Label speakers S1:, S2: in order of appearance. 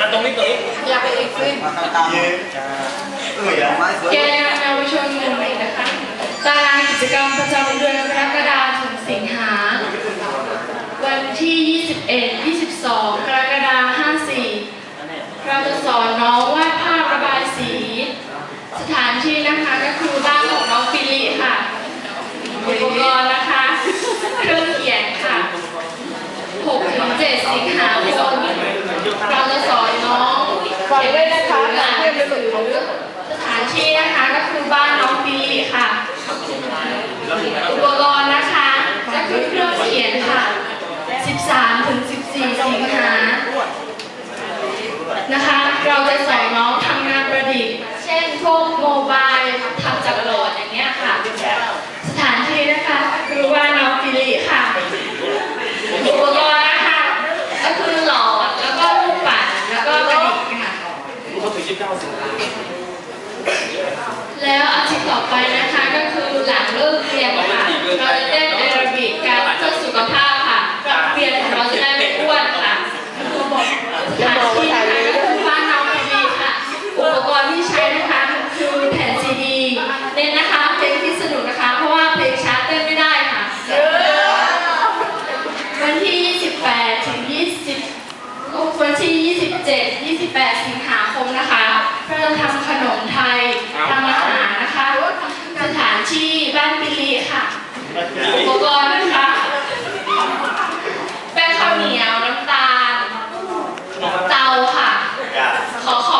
S1: อะตรงนี้ตรงนี้
S2: อยากไปอีกขึ้น
S3: มาตามๆ
S1: เย้เอออย่า
S3: ไม้สวย
S2: แกนนำเยาวชนหนึ่งหนึ่งนะคะตารางกิจกรรมประจำเดือนกรกฎาคมถึงสิงหา วันที่ 21 22 กรกฎาคม54 เราจะสอนน้องวาดภาพระบายสี สถานที่นะคะก็คือบ้านของน้องฟิลิค่ะ อุปกรณ์นะคะ เครื่องเขียนค่ะ 6-7 สิงหาคมเราจะสอนน้ องด้วยนหนังสืออ่นหนังสือสถานที่นะคะก็คือบ้านน้องฟิลิค่ะอุปกรณ์นะคะก็คือเครื่องเขียนค่ะ 13ถึง14สิงหา 29 สิงหาแล้วอาทิตย์ต่อไปนะคะก็คือหลังเลิกเรียนค่ะเราจะเต้นแอโรบิกการเพื่อสุขภาพค่ะปรับเปลี่ยนเราจะได้ไม่อ้วนค่ะสถานที่นะคะก็คือบ้านน้องพีค่ะอุปกรณ์ที่ใช้นะคะคือแผ่นซีดีเน้นนะคะเพลงที่สนุกนะคะ เพราะ
S1: ว่าเพลงช้า
S2: เต้นไม่ได้ค่ะวันที่ 28
S1: ถึง 20 วันที่ 27 28 สิง อุปกรณ์นะคะ
S2: แป้งข้าวเหนียวน้ำตาล เตาค่ะ ขอขอ